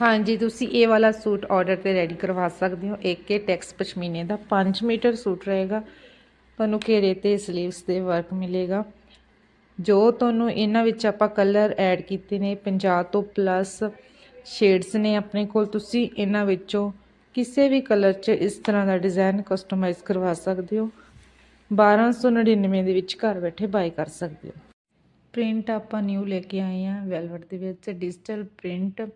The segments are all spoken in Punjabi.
ਹਾਂਜੀ, ਤੁਸੀਂ ਇਹ ਵਾਲਾ ਸੂਟ ਆਰਡਰ ਤੇ ਰੈਡੀ ਕਰਵਾ ਸਕਦੇ ਹੋ। ਇੱਕ ਇਹ ਟੈਕਸ ਪਸ਼ਮੀਨੇ ਦਾ 5 ਮੀਟਰ ਸੂਟ ਰਹੇਗਾ। ਤੁਹਾਨੂੰ ਘੇਰੇ ਤੇ ਸਲੀਵਸ ਤੇ ਵਰਕ ਮਿਲੇਗਾ। ਜੋ ਤੁਹਾਨੂੰ ਇਹਨਾਂ ਵਿੱਚ ਆਪਾਂ ਕਲਰ ਐਡ ਕੀਤੇ ਨੇ 50 ਤੋਂ ਪਲੱਸ ਸ਼ੇਡਸ ਨੇ ਆਪਣੇ ਕੋਲ, ਤੁਸੀਂ ਇਹਨਾਂ ਵਿੱਚੋਂ ਕਿਸੇ ਵੀ ਕਲਰ 'ਚ ਇਸ ਤਰ੍ਹਾਂ ਦਾ ਡਿਜ਼ਾਈਨ ਕਸਟਮਾਈਜ਼ ਕਰਵਾ ਸਕਦੇ ਹੋ। 1299 ਦੇ ਵਿੱਚ ਘਰ ਬੈਠੇ ਬਾਈ ਕਰ ਸਕਦੇ ਹੋ। ਪ੍ਰਿੰਟ ਆਪਾਂ ਨਿਊ ਲੈ ਕੇ ਆਏ ਆ ਵੈਲਵਟ ਦੇ ਵਿੱਚ ਡਿਜੀਟਲ ਪ੍ਰਿੰਟ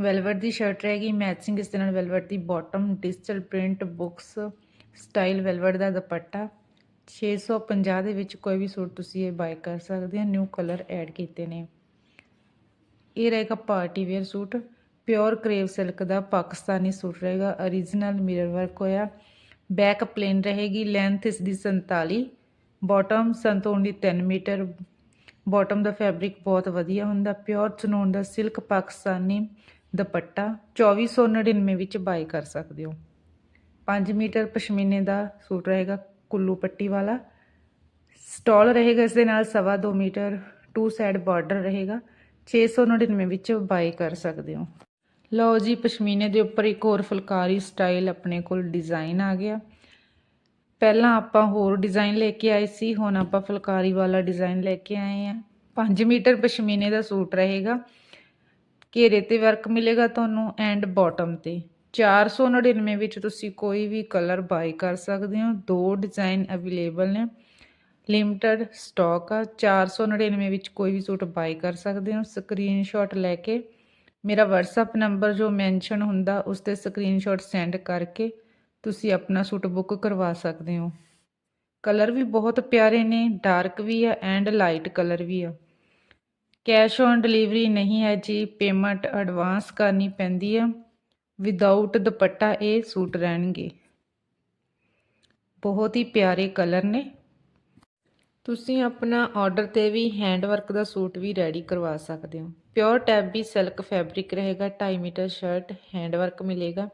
ਵੈਲਵਟ ਦੀ ਸ਼ਰਟ ਰਹੇਗੀ ਮੈਚਿੰਗ ਇਸ ਦੇ ਨਾਲ ਵੈਲਵਟ ਦੀ ਬਾਟਮ ਡਿਜੀਟਲ ਪ੍ਰਿੰਟ ਬੁక్స్ ਸਟਾਈਲ ਵੈਲਵਟ ਦਾ ਦੁਪੱਟਾ। 650 ਦੇ ਵਿੱਚ ਕੋਈ ਵੀ ਸੂਟ ਤੁਸੀਂ ਇਹ ਬਾਈ ਕਰ ਸਕਦੇ ਹੋ ਨਿਊ ਕਲਰ ਐਡ ਕੀਤੇ ਨੇ। ਇਹ ਰਹੇਗਾ party wear suit. Pure crepe silk ਦਾ ਪਾਕਿਸਤਾਨੀ ਸੂਟ ਰਹੇਗਾ origignal ਮਿਰਰ ਵਰਕ ਹੋਇਆ। ਬੈਕ ਪਲੇਨ ਰਹੇਗੀ ਲੈਂਥ ਇਸ ਦੀ 47 ਬਾਟਮ ਸੰਤੋਨ ਦੀ 3 ਮੀਟਰ। ਬਾਟਮ ਦਾ ਫੈਬਰਿਕ ਬਹੁਤ ਵਧੀਆ ਹੁੰਦਾ। ਪਿਓਰ ਚਨੋਨ ਦਾ ਸਿਲਕ ਪਾਕਿਸਤਾਨੀ। ਦੁਪੱਟਾ 2499 ਵਿੱਚ ਬਾਈ ਕਰ ਸਕਦੇ ਹੋ। 5 ਮੀਟਰ ਪਸ਼ਮੀਨੇ ਦਾ ਸੂਟ ਰਹੇਗਾ ਕੁੱਲੂ ਪੱਟੀ ਵਾਲਾ। ਸਟਾਲ ਰਹੇਗਾ ਇਸ ਦੇ ਨਾਲ ਸਵਾ 2 ਮੀਟਰ, ਟੂ ਸਾਈਡ ਬਾਰਡਰ ਰਹੇਗਾ। 699 ਵਿੱਚ ਬਾਈ ਕਰ ਸਕਦੇ ਹੋ। ਲਓ ਜੀ, ਪਸ਼ਮੀਨੇ ਦੇ ਉੱਪਰ ਇੱਕ ਹੋਰ ਫੁਲਕਾਰੀ ਸਟਾਈਲ ਆਪਣੇ ਕੋਲ ਡਿਜ਼ਾਈਨ ਆ ਗਿਆ। ਪਹਿਲਾਂ ਆਪਾਂ ਹੋਰ ਡਿਜ਼ਾਈਨ ਲੈ ਕੇ ਆਏ ਸੀ, ਹੁਣ ਆਪਾਂ ਫੁਲਕਾਰੀ ਵਾਲਾ ਡਿਜ਼ਾਈਨ ਲੈ ਕੇ ਆਏ ਆ 5 ਮੀਟਰ ਪਸ਼ਮੀਨੇ ਦਾ ਸੂਟ ਰਹੇਗਾ। ਘੇਰੇ ਤੇ ਵਰਕ ਮਿਲੇਗਾ ਤੁਹਾਨੂੰ ਐਂਡ ਬਾਟਮ ਤੇ। 499 ਵਿੱਚ ਤੁਸੀਂ ਕੋਈ ਵੀ ਕਲਰ ਬਾਈ ਕਰ ਸਕਦੇ ਹੋ। ਦੋ ਡਿਜ਼ਾਈਨ ਅਵੇਲੇਬਲ ਨੇ। ਲਿਮਟਿਡ ਸਟਾਕ ਆ। 499 ਵਿੱਚ ਕੋਈ ਵੀ ਸੂਟ ਬਾਈ ਕਰ ਸਕਦੇ ਹੋ। ਸਕਰੀਨਸ਼ਾਟ ਲੈ ਕੇ ਮੇਰਾ WhatsApp ਨੰਬਰ ਜੋ ਮੈਂਸ਼ਨ ਹੁੰਦਾ, ਉਸ ਤੇ ਸਕਰੀਨਸ਼ਾਟ ਸੈਂਡ ਕਰਕੇ ਤੁਸੀਂ ਆਪਣਾ ਸੂਟ ਬੁੱਕ ਕਰਵਾ ਸਕਦੇ ਹੋ। ਕਲਰ ਵੀ ਬਹੁਤ ਪਿਆਰੇ ਨੇ। ਡਾਰਕ ਵੀ ਆ ਐਂਡ ਲਾਈਟ ਕਲਰ ਵੀ ਆ। ਕੈਸ਼ ਔਨ ਡਿਲੀਵਰੀ ਨਹੀਂ ਹੈ ਜੀ, ਪੇਮੈਂਟ ਐਡਵਾਂਸ ਕਰਨੀ ਪੈਂਦੀ ਆ ਵਿਦਆਊਟ ਦੁਪੱਟਾ ਇਹ ਸੂਟ ਰਹਿਣਗੇ। ਬਹੁਤ ਹੀ ਪਿਆਰੇ ਕਲਰ ਨੇ। ਤੁਸੀਂ ਆਪਣਾ ਆਰਡਰ ਤੇ ਵੀ ਹੈਂਡ ਵਰਕ ਦਾ ਸੂਟ ਵੀ ਰੈਡੀ ਕਰਵਾ ਸਕਦੇ ਹੋ। ਪਿਓਰ ਟੈਬੀ ਸਿਲਕ ਫੈਬਰਿਕ ਰਹੇਗਾ 2.5 ਮੀਟਰ ਸ਼ਰਟ ਹੈਂਡ ਵਰਕ ਮਿਲੇਗਾ।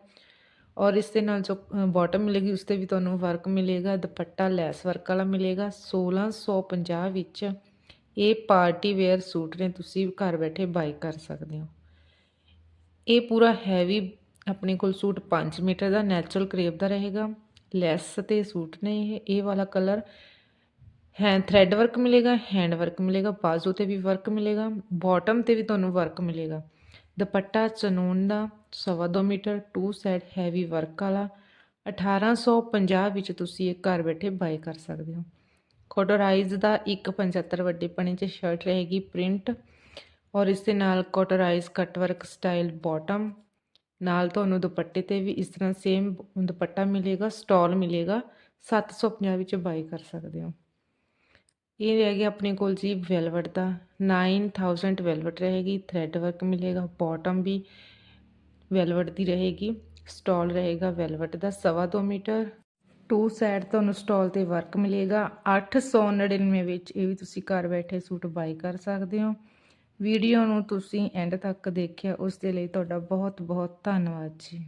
ਔਰ ਇਸ ਦੇ ਨਾਲ ਜੋ ਬਾਟਮ ਮਿਲੇਗੀ, ਉਸ ਤੇ ਵੀ ਤੁਹਾਨੂੰ ਵਰਕ ਮਿਲੇਗਾ। ਦੁਪੱਟਾ ਲੈਸ ਵਰਕ ਵਾਲਾ ਮਿਲੇਗਾ। 1650 ਵਿੱਚ ਇਹ ਪਾਰਟੀ ਵੇਅਰ ਸੂਟ ਨੇ, ਤੁਸੀਂ ਘਰ ਬੈਠੇ ਬਾਈ ਕਰ ਸਕਦੇ ਹੋ। ਇਹ ਪੂਰਾ ਹੈਵੀ ਆਪਣੇ ਕੋਲ ਸੂਟ 5 ਮੀਟਰ ਦਾ ਨੈਚੁਰਲ ਕਰੇਪ ਦਾ ਰਹੇਗਾ। ਲੈਸ ਤੇ ਸੂਟ ਨੇ ਇਹ ਇਹ ਵਾਲਾ ਕਲਰ ਹੈ ਥ੍ਰੈਡ ਵਰਕ ਮਿਲੇਗਾ ਹੈਂਡ ਵਰਕ ਮਿਲੇਗਾ, ਬਾਜ਼ੂ ਤੇ ਵੀ ਵਰਕ ਮਿਲੇਗਾ ਬਾਟਮ ਤੇ ਵੀ ਤੁਹਾਨੂੰ ਵਰਕ ਮਿਲੇਗਾ। ਦੁਪੱਟਾ ਚਨੂਨ ਦਾ, ਸਵਾ ਦੋ meter two side heavy work ਵਾਲਾ। 1850 ਵਿੱਚ ਤੁਸੀਂ ਇਹ ਘਰ ਬੈਠੇ ਬਾਈ ਕਰ ਸਕਦੇ ਹੋ। ਕੋਟਰਾਈਜ਼ ਦਾ 175 ਵੱਡੇ ਪਣੇ 'ਚ ਸ਼ਰਟ ਰਹੇਗੀ ਪ੍ਰਿੰਟ ਔਰ ਇਸ ਦੇ ਨਾਲ ਕੋਟਰਾਈਜ਼ ਕੱਟਵਰਕ ਸਟਾਈਲ ਬਾਟਮ ਨਾਲ ਤੁਹਾਨੂੰ ਦੁਪੱਟੇ ਤੇ ਵੀ ਇਸ ਤਰ੍ਹਾਂ ਸੇਮ ਦੁਪੱਟਾ ਮਿਲੇਗਾ ਸਟਾਲ ਮਿਲੇਗਾ 750 ਵਿੱਚ ਬਾਈ ਕਰ ਸਕਦੇ ਹੋ। ਇਹ ਰਹਿ ਗਿਆ ਆਪਣੇ ਕੋਲ ਜੀ ਵੈਲਵਟ ਦਾ 9000 ਵੈਲਵਟ ਰਹੇਗੀ ਥ੍ਰੈਡ ਵਰਕ ਮਿਲੇਗਾ ਬਾਟਮ ਵੀ ਵੈਲਵਟ ਦੀ ਰਹੇਗੀ ਸਟਾਲ ਰਹੇਗਾ ਵੈਲਵਟ ਦਾ ਸਵਾ ਦੋ ਮੀਟਰ। ਟੂ ਸਾਈਡ ਤੁਹਾਨੂੰ ਸਟਾਲ ਤੇ ਵਰਕ ਮਿਲੇਗਾ। 899 ਵਿੱਚ ਇਹ ਵੀ ਤੁਸੀਂ ਘਰ ਬੈਠੇ ਸੂਟ ਬਾਈ ਕਰ ਸਕਦੇ ਹੋ। ਵੀਡੀਓ ਨੂੰ ਤੁਸੀਂ ਐਂਡ ਤੱਕ ਦੇਖਿਆ, ਉਸ ਦੇ ਲਈ ਤੁਹਾਡਾ ਬਹੁਤ ਬਹੁਤ ਧੰਨਵਾਦ ਜੀ।